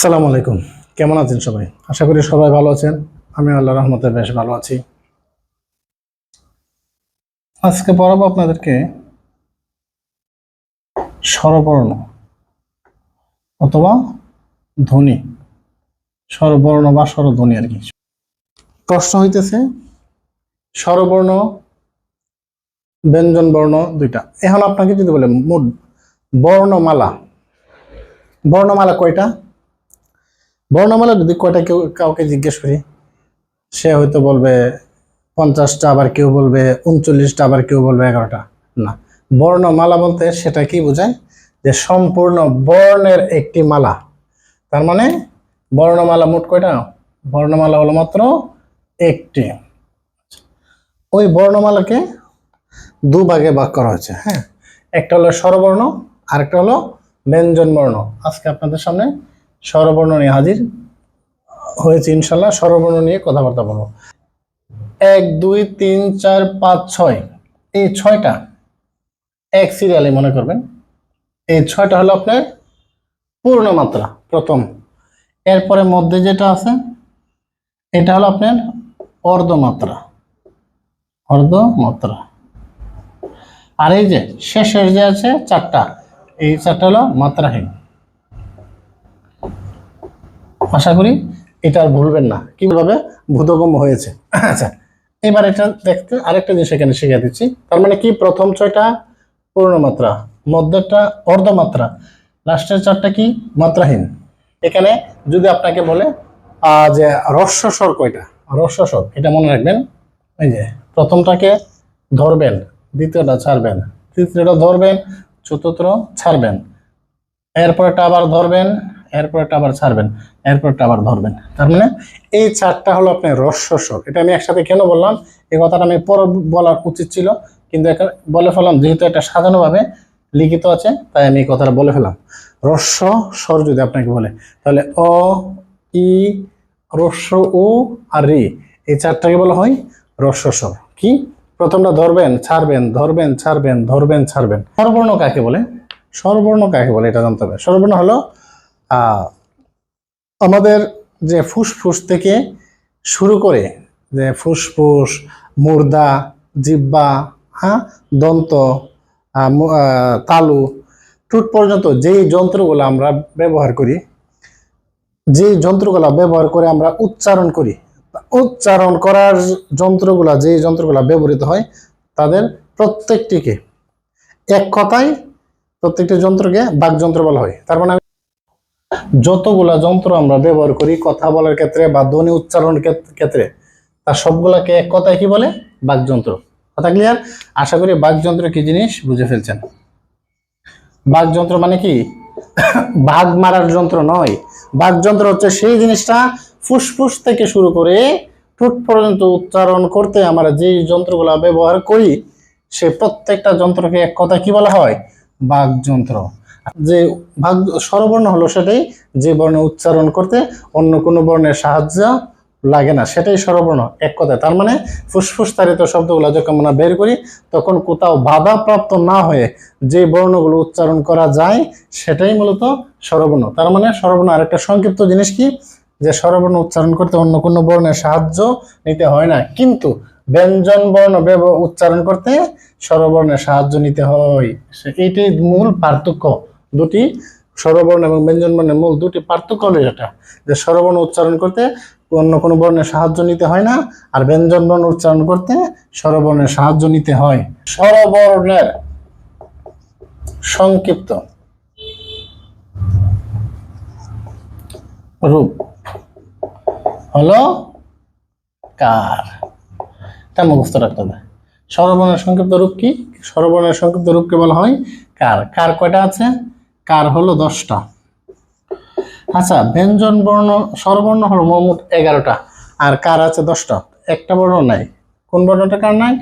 আসসালামু আলাইকুম। কেমন আছেন সবাই? আশা করি সবাই ভালো আছেন। আমি আল্লাহ রহমতে বেশ ভালো আছি। আজকে পড়াবো আপনাদেরকে স্বরবর্ণ অথবা ধ্বনি। স্বরবর্ণ বা স্বরধ্বনি আর কি। প্রশ্ন হইতেছে, স্বরবর্ণ ব্যঞ্জন বর্ণ দুইটা। এখন আপনাকে যদি বলে মোট বর্ণমালা। বর্ণমালা কয়টা? বর্ণমালা যদি কয়টা কেউ কাউকে জিজ্ঞেস করি, সে হয়তো বলবে পঞ্চাশটা, আবার কেউ বলবে উনচল্লিশটা, আবার কেউ বলবে এগারোটা। না, বর্ণমালা বলতে সেটা কি বোঝায়? যে সম্পূর্ণ বর্ণের একটি মালা। তার মানে বর্ণমালা মোট কয়টা? বর্ণমালা হলো মাত্র একটি। ওই বর্ণমালাকে দু ভাগে ভাগ করা হয়েছে হ্যাঁ? একটা হলো স্বরবর্ণ, আরেকটা হলো ব্যঞ্জন বর্ণ আজকে আপনাদের সামনে স্বরবর্ণ নিয়ে হাজির হয়েছে ইনশাল্লাহ স্বরবর্ণ নিয়ে কথাবার্তা বলব। এক, দুই, তিন, চার, পাঁচ, ছয়। এই ছয়টা এক সিরিয়ালে মনে করবেন। এই ছয়টা হলো আপনার পূর্ণ মাত্রা প্রথম। এরপরে মধ্যে যেটা আছে, এটা হলো আপনার অর্ধমাত্রা। অর্ধমাত্রা। আর এই যে শেষের যে আছে চারটা, এই চারটা হলো মাত্রাহীন। আশা করি এটা আর ভুলবেন না। কীভাবে? ভূতগম্য হয়েছে। আচ্ছা এবার এটা দেখতে আরেকটা জিনিস এখানে শিখিয়ে দিচ্ছি। তার মানে কি? প্রথম ছয়টা পূর্ণমাত্রা মধ্যটা অর্ধমাত্রা, লাস্টের চারটা কি? মাত্রাহীন। এখানে যদি আপনাকে বলে যে রস্য স্বর কয়টা? রস্য স্বর, এটা মনে রাখবেন। এই যে, প্রথমটাকে ধরবেন, দ্বিতীয়টা ছাড়বেন, তৃতীয়টা ধরবেন চতুর্থ ছাড়বেন। এরপরটা আবার ধরবেন এরপরটা আবার ছাড়বেন এরপরটা আবার ধরবেন। তার মানে এই চারটা হলো আপনার রস্য স্বর এটা আমি একসাথে কেন বললাম? এই কথাটা আমি পরে বলার উচিত ছিল, কিন্তু বলে ফেলাম যেহেতু এটা সাজানোভাবে লিখিত আছে, তাই আমি এই কথাটা বলে ফেলাম রস্য স্বর যদি আপনাকে বলে, তাহলে অ, ই রস্য উ আর রি এই চারটাকে বলা হয় রস্য স্বর কি? প্রথমটা ধরবেন, ছাড়বেন ধরবেন ছাড়বেন ধরবেন, ছাড়বেন। স্বরবর্ণ কাকে বলে? স্বরবর্ণ কাকে বলে? এটা জানতে হবে। স্বরবর্ণ হলো আমাদের যে ফুসফুস থেকে শুরু করে যে ফুসফুস, মুর্দা, জিব্বা হ্যাঁ দন্ত তালু টুট পর্যন্ত যেই যন্ত্রগুলো আমরা ব্যবহার করি যে যন্ত্রগুলো ব্যবহার করে আমরা উচ্চারণ করি, উচ্চারণ করার যন্ত্রগুলা যে যন্ত্রগুলা ব্যবহৃত হয়, তাদের প্রত্যেকটিকে এক কথায় প্রত্যেকটি যন্ত্রকে বাকযন্ত্র বলা হয়। তার মানে যতগুলা যন্ত্র আমরা ব্যবহার করি, কথা বলার ক্ষেত্রে বা ধ্বনি উচ্চারণের ক্ষেত- ক্ষেত্রে তার সবগুলাকে এক কথায় কি বলে? বাকযন্ত্র। কথা ক্লিয়ার আশা করি বাকযন্ত্র কি জিনিস বুঝে ফেলছেন। বাকযন্ত্র মানে কি? বাঘ মারার যন্ত্র নয়। বাকযন্ত্র হচ্ছে সেই জিনিসটা ফুসফুস থেকে শুরু করে ঠোঁট পর্যন্ত উচ্চারণ করতে আমরা যেই যন্ত্রগুলো ব্যবহার করি, সে প্রত্যেকটা যন্ত্রকে এক কথা কি বলা হয়? বাকযন্ত্র। যে ভাগ, স্বরবর্ণ হলো সেটাই যে বর্ণ উচ্চারণ করতে অন্য কোনো বর্ণের সাহায্য লাগে না, সেটাই স্বরবর্ণ এক কথায়। তার মানে ফুসফুস তারিত শব্দগুলো যখন আমরা বের করি, তখন কোথাও বাধাপ্রাপ্ত না হয়ে যে বর্ণগুলো উচ্চারণ করা যায়, সেটাই মূলত স্বরবর্ণ। তার মানে স্বরবর্ণ আরেকটা সংক্ষিপ্ত জিনিস কি? যে স্বরবর্ণ উচ্চারণ করতে অন্য কোনো বর্ণের সাহায্য নিতে হয় না। কিন্তু ব্যঞ্জন বর্ণ উচ্চারণ করতে স্বরবর্ণের সাহায্য নিতে হয়। এইটাই মূল পার্থক্য। দুটি স্বরবর্ণ এবং ব্যঞ্জন বর্ণের মূল দুটি পার্থক্য হলো এটা, যে স্বরবর্ণ উচ্চারণ করতে অন্য কোনো বর্ণের সাহায্য নিতে হয় না, আর ব্যঞ্জন বর্ণ উচ্চারণ করতে স্বরবর্ণের সাহায্য নিতে হয়। স্বরবর্ণের সংক্ষিপ্ত রূপ হলো কার? তা মুখস্থ রাখতে হবে। স্বরবর্ণের সংক্ষিপ্ত রূপ কি? স্বরবর্ণের সংক্ষিপ্ত রূপকে বলা হয় কার। কার কয়টা আছে? কার হলো দশটা? আচ্ছা ব্যঞ্জন বর্ণ, স্বরবর্ণ হলো মোট এগারোটা, আর কার আছে দশটা? একটা বর্ণ নাই। কোন বর্ণটা কার নাই?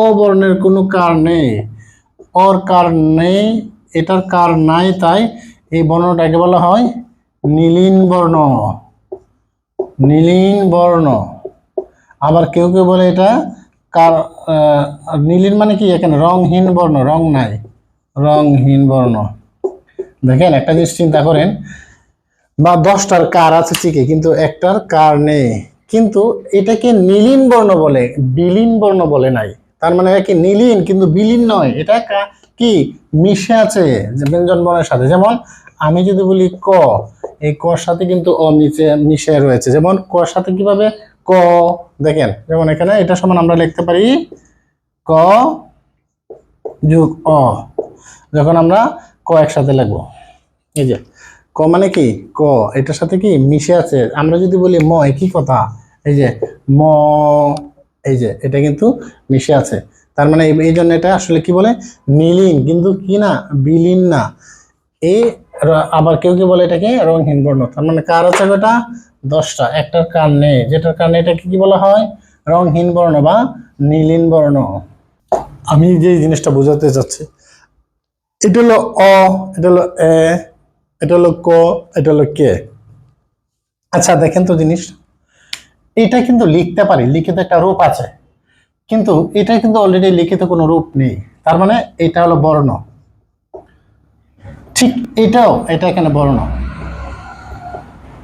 ও বর্ণের কোনো কার নেই। ওর কার নেই, এটার কার নাই তাই এই বর্ণটাকে বলা হয় নীলিন বর্ণ। নীলিন বর্ণ। আবার কেউ কেউ বলে এটা কার নীলিন মানে কি এখানে? রংহীন বর্ণ, রং নাই। রংহীন বর্ণ। দেখেন, একটা জিনিস চিন্তা করেন, বা দশটার কার আছে ঠিকই, কিন্তু একটার কার নেই। কিন্তু এটাকে নীলিন বর্ণ বলে, বিলীন বর্ণ বলে নাই। তার মানে একে নীলিন, কিন্তু বিলীন নয়। এটা কা- কি? মিশে আছে ব্যঞ্জন বর্ণের সাথে। যেমন, আমি যদি বলি ক, এই কর সাথে কিন্তু অ নিচে মিশে রয়েছে। যেমন, কর সাথে কীভাবে? ক, দেখেন, যেমন এখানে এটা সমান আমরা লিখতে পারি ক যোগ অ। যখন আমরা ক একসাথে লিখব। এই যে, ক মানে কি? ক, এটার সাথে কি মিশে আছে? আমরা যদি বলি ম, একই কথা। এই যে, ম, এই যে, এটা কিন্তু মিশে আছে। তার মানে এই- জন্য এটা আসলে কি বলে? নীলিন, কিন্তু কি না? বিলীন না। র- আবার কেউ কেউ বলে এটাকে রংহীন বর্ণ। তার মানে কার আছে কয়টা দশটা। একটার কার নেই। যেটার কারণে এটাকে কি বলা হয়? রংহীন বর্ণ বা নীলিন বর্ণ। আমি যে জিনিসটা বোঝাতে চাচ্ছি, এটা হলো অ, এটা হলো এ এটা হলো ক, এটা হলো কে? আচ্ছা দেখেন তো জিনিস। এটা কিন্তু লিখতে পারি, লিখিত একটা রূপ আছে। কিন্তু এটা কিন্তু অলরেডি লিখিত কোনো রূপ নেই। তার মানে এটা হলো বর্ণ। ঠিক এটাও, এটা এখানে বর্ণ।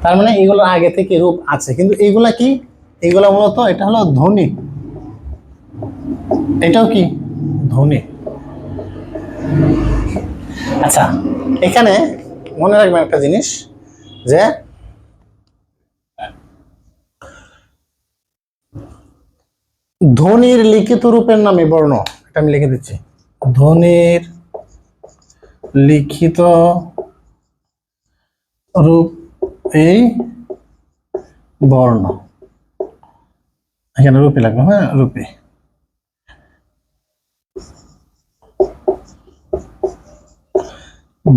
তার মানে এগুলো আগে থেকে রূপ আছে। কিন্তু এগুলা কি? এগুলা মূলত এটা হলো ধ্বনি। এটাও কি? ধ্বনি। আচ্ছা এখানে মনে রাখবেন একটা জিনিস যে ধ্বনির লিখিত রূপের নামে বর্ণ, এটা আমি লিখে দিচ্ছি। ধ্বনির লিখিত রূপ এই বর্ণ। এখানে রূপে লাগবে হ্যাঁ রূপে।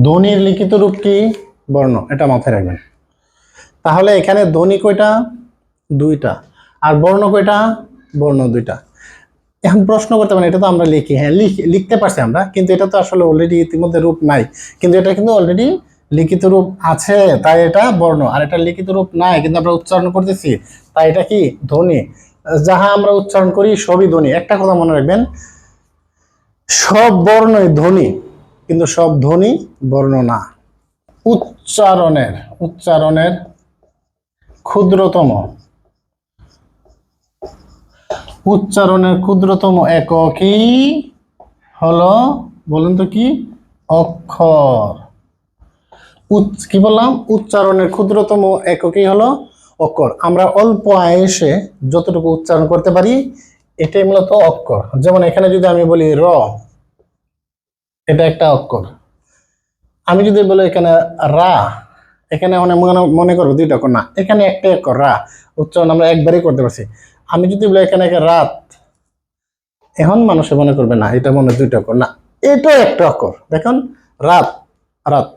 ধ্বনির লিখিত রূপ কি? বর্ণ, এটা মাথায় রাখবেন। তাহলে এখানে ধ্বনি কয়টা? দুইটা। আর বর্ণ কয়টা? বর্ণ দুইটা। এখন প্রশ্ন করতে পারেন এটা তো আমরা লিখি। হ্যাঁ লিখ- লিখতে পারছি আমরা, কিন্তু এটা তো আসলে অলরেডি ইতিমধ্যে রূপ নাই। কিন্তু এটা কিন্তু অলরেডি লিখিত রূপ আছে, তাই এটা বর্ণ। আর এটা লিখিত রূপ নাই, কিন্তু আমরা উচ্চারণ করতেছি, তাই এটা কি? ধ্বনি। যাহা আমরা উচ্চারণ করি, সবই ধ্বনি। একটা কথা মনে রাখবেন, সব বর্ণই ধ্বনি। কিন্তু সব ধ্বনি বর্ণনা। উচ্চারণের উচ্চারণের ক্ষুদ্রতম। উচ্চারণের ক্ষুদ্রতম এককই হলো, বলুন তো কি? অক্ষর। কি বললাম? উচ্চারণের ক্ষুদ্রতম এককই হলো? অক্ষর। আমরা অল্প আয়েসে যতটুকু উচ্চারণ করতে পারি, এটাই মূলত অক্ষর। যেমন এখানে যদি আমি বলি র এটা একটা অক্ষর। আমি যদি বলি এখানে রা, এখানে অনেক মনে মনে করব দুইটা অক্ষর। না, এখানে একটা অক্ষর, রা। উচ্চারণ আমরা একবারই করতে পারছি। আমি যদি বলি এখানে রাত, এখন মানুষে মনে করবে, না, এটা মনে দুইটা অক্ষর। না, এটাও একটা অক্ষর। দেখুন, রাত রাত।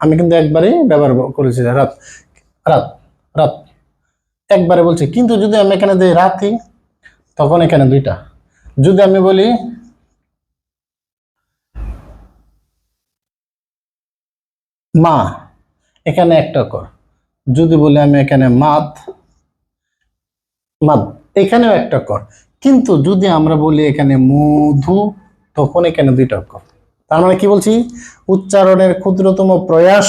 আমি কিন্তু একবারই ব্যবহার করেছি রাত রাত রাত। একবারে বলছি, কিন্তু যদি আমি এখানে দিই রাতি, তখন এখানে দুইটা। যদি আমি বলি মা, এখানে একটা অক্ষর যদি বলি আমি এখানে মাদ মাদ, এখানেও একটা অক্ষর কিন্তু যদি আমরা বলি এখানে মধু, তখন এখানে দুইটা অক্ষর তার মানে কি বলছি? উচ্চারণের ক্ষুদ্রতম প্রয়াস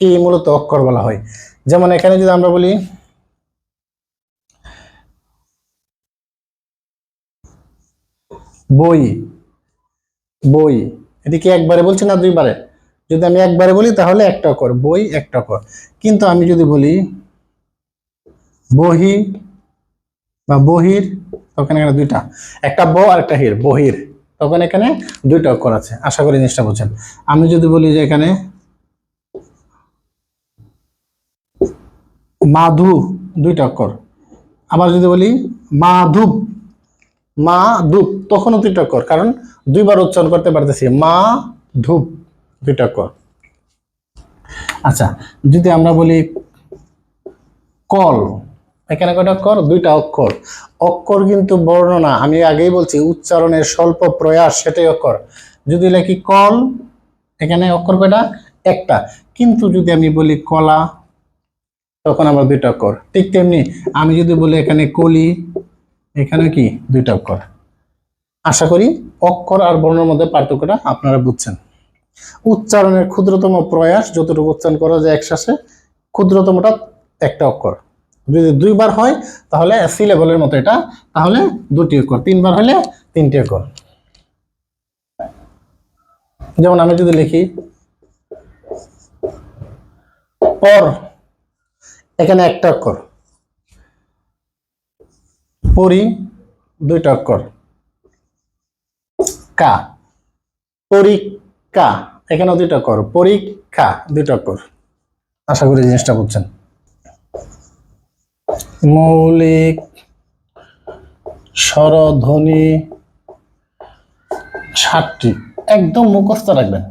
কি মূলত অক্ষর বলা হয়। যেমন এখানে যদি আমরা বলি, বই বই, এদিকে একবারে বলছি না দুইবারে? যদি আমি একবারে বলি, তাহলে একটা অক্ষর বই একটা অক্ষর কিন্তু আমি যদি বলি, বহি বা বহির, তখন এখানে দুইটা। একটা ব আর একটা হির, বহির, তখন এখানে দুইটা অক্ষর আছে। আশা করি জিনিসটা বুঝছেন। আমি যদি বলি যে এখানে, মাধু, দুইটা অক্ষর। আবার যদি বলি, মাধুব মা ধূপ তখনও দুইটা অক্ষর, কারণ দুইবার উচ্চারণ করতে পারতেছি। মা ধূপ দুইটা অক্ষর আচ্ছা যদি আমরা বলি কল, এখানে কয়টা অক্ষর? দুইটা অক্ষর। অক্ষর কিন্তু বর্ণনা, আমি আগেই বলছি, উচ্চারণের স্বল্প প্রয়াস, সেটাই অক্ষর। যদি লিখি কল, এখানে অক্ষর কয়টা? একটা। কিন্তু যদি আমি বলি কলা, তখন আবার দুইটা অক্ষর। ঠিক তেমনি আমি যদি বলি এখানে কলি, এখানে কি? দুইটা অক্ষর। আশা করি অক্ষর আর বর্ণের মধ্যে পার্থক্যটা আপনারা বুঝছেন। উচ্চারণের ক্ষুদ্রতম প্রয়াস, যতটুকু উচ্চারণ করা যায় একশ্বাসে ক্ষুদ্রতমটা একটা অক্ষর। যদি দুইবার হয়, তাহলে সি লেভেলের মতো এটা, তাহলে দুটি অক্ষর। তিনবার হলে তিনটি অক্ষর। যেমন আমি যদি লিখি, পর, এখানে একটা অক্ষর। পরি, দুইটা অক্ষর। কা পরীক্ষা এখানেও দুইটা অক্ষর পরীক্ষা দুইটা অক্ষর আশা করি জিনিসটা বুঝছেন। মৌলিক স্বরধ্বনি ষাটটি একদম মুখস্থ রাখবেন।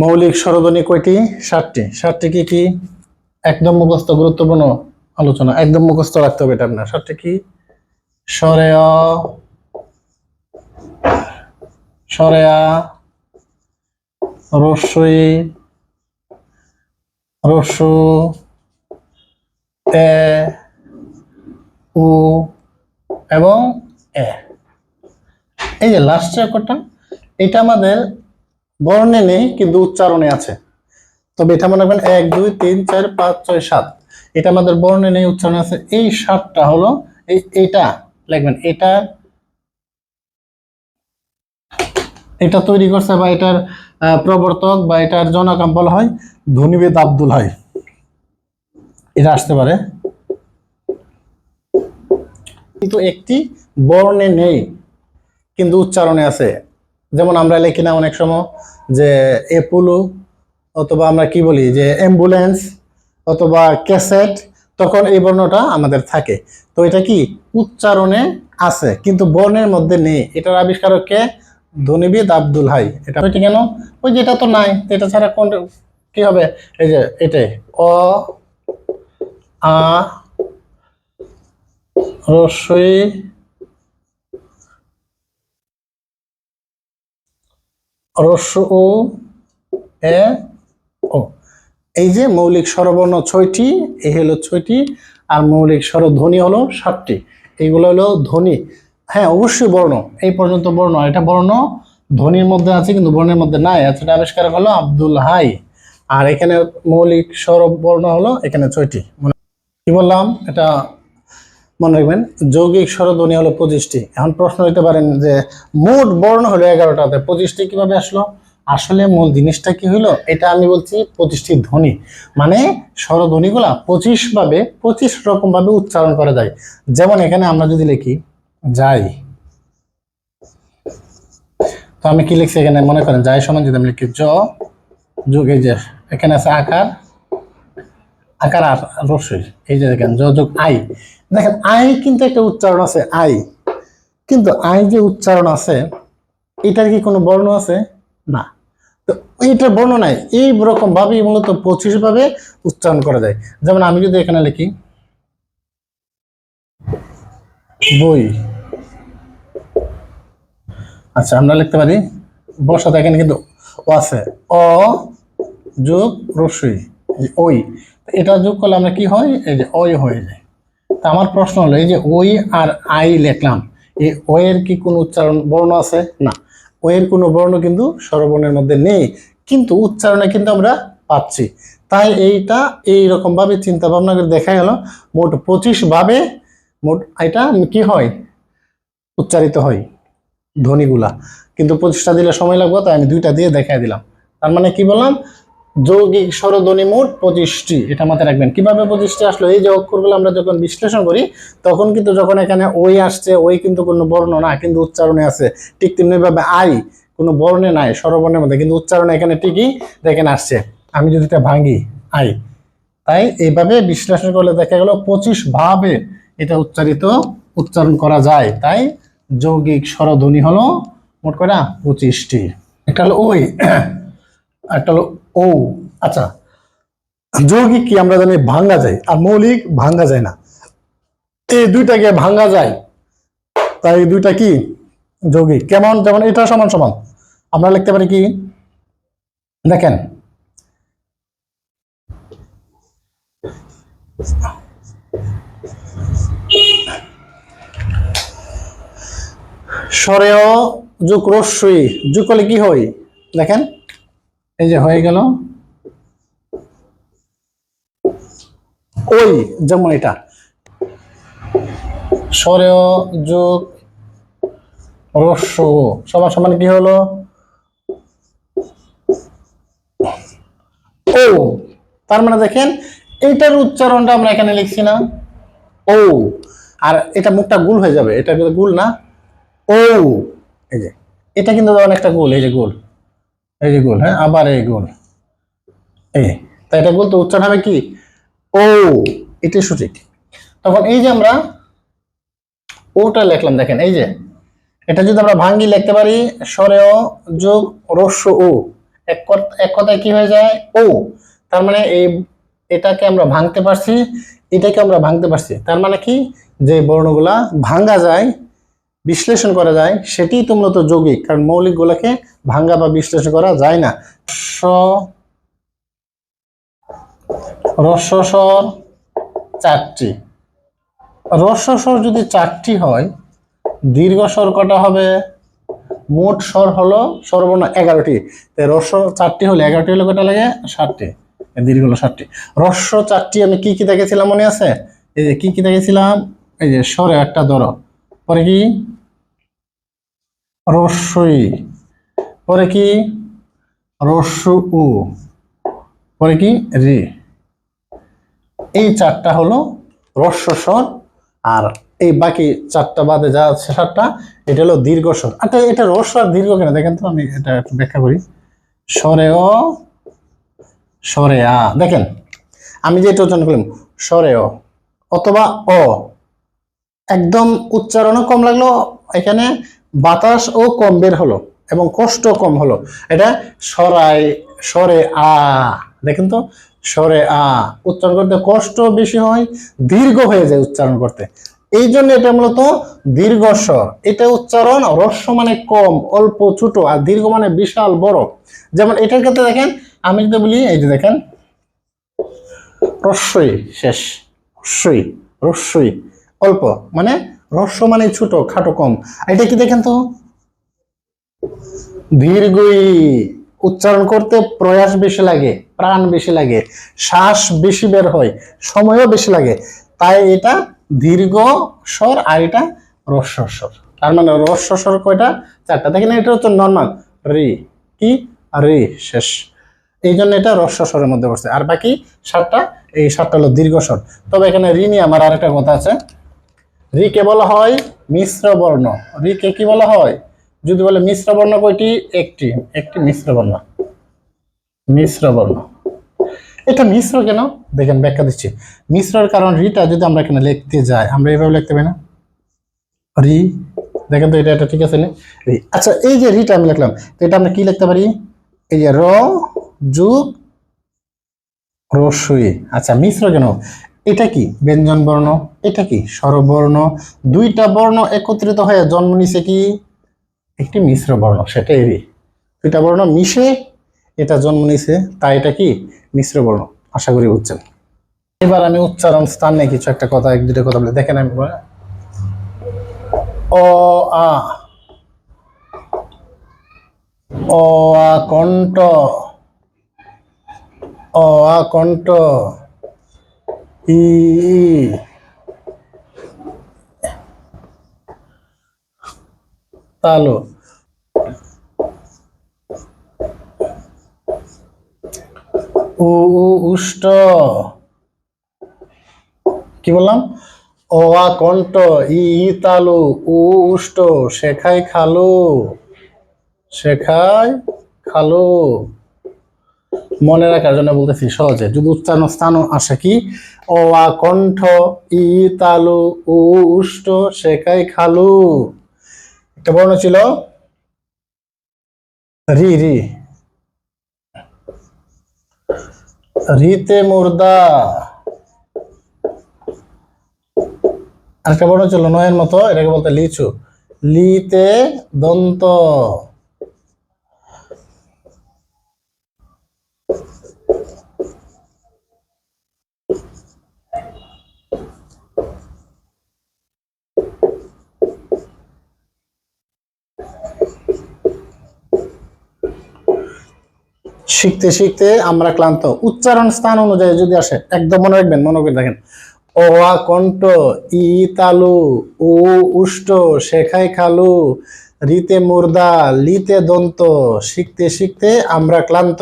মৌলিক স্বরধ্বনি কয়টি? ষাটটি ষাটটি কি কি? একদম মুখস্থ গুরুত্বপূর্ণ আলোচনা একদম মুখস্থ রাখতে হবে এটা আপনার। ষাটটি কি? স্বরেয় সরেয়া রসই রসু এ, উ, এবং এ। এই যে লাস্ট অক্ষরটা, এটা আমাদের বর্ণে নেই, কিন্তু উচ্চারণে আছে। তবে এটা মনে রাখবেন, এক, দুই, তিন, চার, পাঁচ, ছয়, সাত। এটা আমাদের বর্ণে নেই, উচ্চারণে আছে। এই সাতটা হলো, এই, এইটা, লিখবেন, এটা এটা তৈরি করছে বা এটার প্রবর্তক বা এটার জনকাম বলা হয় ধনীবেদ আব্দুল হয় এটা আসতে পারে। কিন্তু একটি বর্ণে নেই, কিন্তু উচ্চারণে আছে। যেমন আমরা লিখি না অনেক সময় যে এপুলু অথবা আমরা কি বলি, যে অ্যাম্বুলেন্স অথবা ক্যাসেট, তখন এই বর্ণটা আমাদের থাকে। তো এটা কি? উচ্চারণে আছে, কিন্তু বর্ণের মধ্যে নেই। এটার আবিষ্কারক কে? ধনীবিদ আব্দুল হাই। এটা ওইটা কেন? ওই যে এটা তো নাই, এটা ছাড়া কোন কি হবে? এই যে এটাই। অ, আ, রসই রস্য ও এ, ও। এই যে মৌলিক স্বরবর্ণ ছয়টি, এই হলো ছয়টি, আর মৌলিক স্বরধ্বনি হলো সাতটি। এইগুলো হলো ধ্বনি। হ্যাঁ অবশ্যই বর্ণ। এই পর্যন্ত বর্ণ। এটা বর্ণ ধ্বনির মধ্যে আছে, কিন্তু বর্ণের মধ্যে নাই। সেটা আবিষ্কার হলো আব্দুল হাই। আর এখানে মৌলিক স্বর বর্ণ হলো এখানে ছয়টি। কি বললাম? এটা মনে রাখবেন, যৌগিক স্বরধ্বনি হলো পঁচিশটি। এখন প্রশ্ন হইতে পারেন যে, মোট বর্ণ হলো এগারোটাতে পঁচিশটি কীভাবে আসলো? আসলে মূল জিনিসটা কি হইল এটা আমি বলছি পঁচিশটি ধ্বনি। মানে স্বরধ্বনিগুলা পঁচিশ ভাবে, পঁচিশ রকমভাবে উচ্চারণ করা যায়। যেমন এখানে আমরা যদি লিখি যাই। তো আমি কি লিখছি এখানে? মনে করেন যাই সমান যদি আমি লিখি জ যোগ এই যে, এখানে আছে আকার আকার আর রসই। এই যে দেখেন জ যোগ আই। দেখেন, আই কিন্তু একটা উচ্চারণ আছে, আই। কিন্তু আই যে উচ্চারণ আছে, এটার কি কোনো বর্ণ আছে? না। তো এইটার বর্ণ নাই। এই রকম ভাবেই মূলত পঁচিশ ভাবে উচ্চারণ করা যায়। যেমন আমি যদি এখানে লিখি, বই। আচ্ছা আমরা লিখতে পারি বসাতে এখানে কিন্তু ও আছে। অ যোগ রসই ওই। এটা যোগ করলে আমরা কি হয়? এই যে ওই হয়ে যায়। তা আমার প্রশ্ন হলো, এই যে ওই আর আই লেখলাম, এই ও এর কি কোনো উচ্চারণ বর্ণ আছে? না। ও এর কোনো বর্ণ কিন্তু স্বরবর্ণের মধ্যে নেই, কিন্তু উচ্চারণে কিন্তু আমরা পাচ্ছি। তাই এইটা এই রকম চিন্তা ভাবনা করে দেখা গেল, মোট পঁচিশ ভাবে মোট এটা কি হয়? উচ্চারিত হয়। ধ্বনিগুলা। কিন্তু পঁচিশটা দিলে সময় লাগবে, তাই আমি দুইটা দিয়ে দেখাই দিলাম। তার মানে কি বললাম? যৌগিক স্বরধ্বনি মোট পঁচিশটি, এটা মাথায় রাখবেন। কীভাবে পঁচিশটি আসলো? এই যে অক্ষরগুলো আমরা যখন বিশ্লেষণ করি, তখন কিন্তু যখন এখানে ওই আসছে ওই কিন্তু কোনো বর্ণ না, কিন্তু উচ্চারণে আছে। ঠিক তেমনিভাবে আই, কোনো বর্ণে নাই, স্বরবর্ণের মধ্যে, কিন্তু উচ্চারণে এখানে ঠিকই দেখেন আসছে। আমি যদি এটা ভাঙি, আই। তাই এইভাবে বিশ্লেষণ করলে দেখা গেল পঁচিশ ভাবে এটা উচ্চারিত, উচ্চারণ করা যায়। তাই যৌগিক স্বরধ্বনি হলো মোট করা পঁচিশটি। একটা হলো ওই একটা হলো ও আচ্ছা যৌগিক কি আমরা জানি ভাঙ্গা যায়, আর মৌলিক ভাঙ্গা যায় না। এই দুইটাকে ভাঙ্গা যায়, তাই দুইটা কি? যৌগিক। কেমন? যেমন এটা সমান সমান। আমরা লিখতে পারি কি? দেখেন স্বরেয় যোগ রস্যই যোগ করলে কি হয়? দেখেন, এই যে হয়ে গেল। ওই যেমন এটা। সরেও যোগ রস্য সমান সমান কি হলো? ও। তার মানে দেখেন, এইটার উচ্চারণটা আমরা এখানে লিখছি না। ও। আর এটা মুখটা গুল হয়ে যাবে, এটা গুল না। ও, এই যে, এটা কিন্তু ধরেন একটা গোল, এই যে গোল, এই যে গোল হ্যাঁ আবার এই গোল, এই তাই এটা গোল তো উচ্চারণ হবে কি? ও, এটাই সঠিক। তখন এই যে আমরা ওটা লিখলাম, দেখেন, এই যে, এটা যদি আমরা ভাঙ্গি লিখতে পারি স্বরে ও যোগ, রস্য, ও, এক কথায় কি হয়ে যায়? ও, তার মানে এই এটাকে আমরা ভাঙতে পারছি, এটাকে আমরা ভাঙতে পারছি, তার মানে কি? যে বর্ণগুলা ভাঙ্গা যায় বিশ্লেষণ করা যায় সেটি তো যৌগিক, কারণ মৌলিক গুলাকে ভাঙ্গা বা বিশ্লেষণ করা যায় না। স রস্বস্বর চারটি। রস্বস্বর যদি চারটি হয়, দীর্ঘ স্বর কটা হবে? মোট স্বর হলো সর্বর্ণ এগারোটি। রস্য চারটি হলে এগারোটি হলে কটা লাগে? ষাটটি। দীর্ঘ হলো ষাটটি। রস্য চারটি আমি কি কি দেখেছিলাম মনে আছে? এই যে কি কি দেখেছিলাম? এই যে স্বরে একটা ধরো পরে কি? রস্যই। পরে কি? রস্য উ। পরে কি? রি। এই চারটা হলো রস্য স্বর আর এই বাকি চারটা বাদে যা আছে সাতটা, এটা হলো দীর্ঘ স্বর। আচ্ছা এটা রস্য আর দীর্ঘ কেন? দেখেন তো, আমি এটা একটু ব্যাখ্যা করি। স্বরে অ স্বরে আ দেখেন, আমি যে এটা উচ্চারণ করলাম স্বরে অথবা অ। একদম উচ্চারণও কম লাগল, এখানে বাতাস ও কম বের হলো এবং কষ্ট কম হলো। এটা সরাই, সরে আ, দেখেন তো? সরে আ, উচ্চারণ করতে কষ্ট বেশি হয়, দীর্ঘ হয়ে যায় উচ্চারণ করতে। এই জন্য এটা মূলত দীর্ঘ স্বর। এটা উচ্চারণ রস্য মানে কম, অল্প, ছোট আর দীর্ঘ মানে বিশাল, বড়। যেমন এটার ক্ষেত্রে দেখেন, আমি যদি বলি, এই যে দেখেন, রস্যই শেষ, রস্যই রস্যই, অল্প মানে রস্য মানে ছোট, খাটো, কম। এটা কি দেখেন তো? দীর্ঘই উচ্চারণ করতে প্রয়াস বেশি লাগে, প্রাণ বেশি লাগে, শ্বাস বেশি বের হয়, সময়ও বেশি লাগে। তাই এটা দীর্ঘ স্বর আর এটা রস্য স্বর। তার মানে রস্য স্বর কয়টা? চারটা। দেখেন এটা হচ্ছে নর্মাল রি, কি, রি, শেষ। এই জন্য এটা রস্য স্বরের মধ্যে পড়ছে আর বাকি সাতটা? এই সাতটা হলো দীর্ঘ স্বর। তবে এখানে রি নিয়ে আমার আরেকটা কথা আছে। রি কে বলা হয় মিশ্র বর্ণ। রি কে বলা হয়? যদি বলে মিশ্র বর্ণ, কয়টি? একটি। একটি মিশ্র বর্ণ। মিশ্র বর্ণ। এটা মিশ্র কেন? দেখেন, ব্যাখ্যা দিচ্ছি। মিশ্রর কারণ রিটা যদি আমরা এখানে লিখতে যাই, আমরা এভাবে লিখতে পারি না? রি। দেখেন তো এটা এটা ঠিক আছে রি। আচ্ছা এই যে রিটা আমি লিখলাম, তো এটা আমরা কি লিখতে পারি? এই যে র, যুগ রস্যই আচ্ছা মিশ্র কেন? এটা কি? ব্যঞ্জন বর্ণ, এটা কি? স্বরবর্ণ, দুইটা বর্ণ একত্রিত হয়ে জন্ম নিছে কি? একটি মিশ্র বর্ণ সেটা এরই দুইটা বর্ণ মিশে এটা জন্ম নিছে তাই এটা কি? মিশ্র বর্ণ, আশা করি বুঝছেন। এবার আমি উচ্চারণ স্থান কিছু একটা কথা, এক দুটো কথা বলে। দেখেন আমি অ, আ। অ, আ, কণ্ঠ। অ, আ, কণ্ঠ। তালু। উ উষ্ট। কি বললাম? ও আ কণ্ঠ ই, তালু। উ উষ্ট শেখাই খালু। শেখাই খালু। মনে রাখার জন্য বলতেছি সহজে। যদি উচ্চারণ স্থান আসে কি? ও আ কণ্ঠ ই তালু উষ্ট শেখাই খালু। একটা বর্ণ ছিল? রি রি। রিতে মুর্দা। আরেকটা বর্ণ ছিল নয়ের মতো, এটাকে বলতে লিচু। লিতে দন্ত। শিখতে শিখতে আমরা ক্লান্ত। উচ্চারণ স্থান অনুযায়ী যদি আসে, একদম মনে রাখবেন, মনে করে দেখেন। অ আ কণ্ঠ, ই, তালু, উ, উষ্ট শেখাই খালু, রিতে মুর্দা, লিতে দন্ত, শিখতে শিখতে আমরা ক্লান্ত।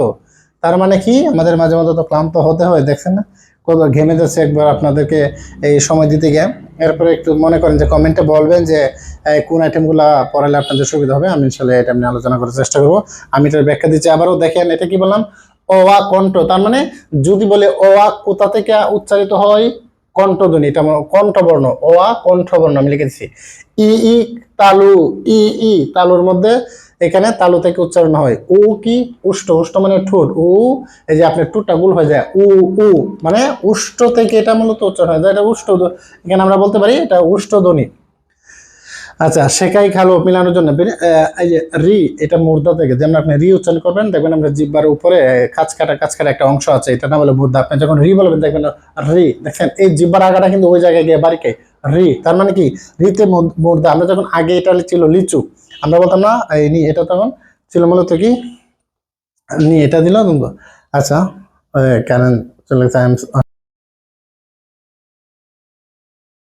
তার মানে কি? আমাদের মাঝে মাঝে তো ক্লান্ত হতে হয়, দেখছেন না? কত ঘেমে যাচ্ছে একবার আপনাদেরকে এই সময় দিতে গিয়ে। এরপরে একটু মনে করেন যে কমেন্টে বলবেন যে কোন আইটেমগুলো পড়ালে আপনাদের সুবিধা হবে, আমি ইনশাল্লাহ এটা নিয়ে আলোচনা করার চেষ্টা করব। আমি এটার ব্যাখ্যা দিচ্ছি, আবারও দেখেন, এটা কি বললাম? অ আ কণ্ঠ, তার মানে যদি বলে অ আ কোথা থেকে উচ্চারিত হয়? কণ্ঠধ্বনি, এটা কণ্ঠবর্ণ অ আ কণ্ঠবর্ণ, আমি লিখে দিচ্ছি। ই ই, তালু, ই ই, তালুর মধ্যে এখানে তালু থেকে উচ্চারণ হয় উ কি উষ্ট উষ্ট মানে ঠোঁট, উ, এই যে আপনার ঠোঁটটা গুল হয়ে যায়, উ উ মানে উষ্ট থেকে এটা মূলত উচ্চারণ হয়, এটা উষ্ট এখানে আমরা বলতে পারি এটা উষ্ট ধ্বনি। আচ্ছা শেখাই খালো মিলানোর জন্য এই যে রি, এটা মুর্দা থেকে, যেমন আপনি রি উচ্চারণ করবেন, দেখবেন আমরা জিব্বার উপরে কাজ কাটা কাজ কাটা একটা অংশ আছে, এটা না বলে মুর্দা, আপনি যখন রি বলবেন, দেখবেন রি, দেখেন, এই জিব্বার আগাটা কিন্তু ওই জায়গায় গিয়ে বাড়িকে রি তার মানে কি? রিতে মুর্দা আমরা যখন আগে এটা ছিল লিচু, আমরা বলতাম না, এই এটা তখন ছিল মূলত কি? নি, এটা দিল আচ্ছা কেন চলে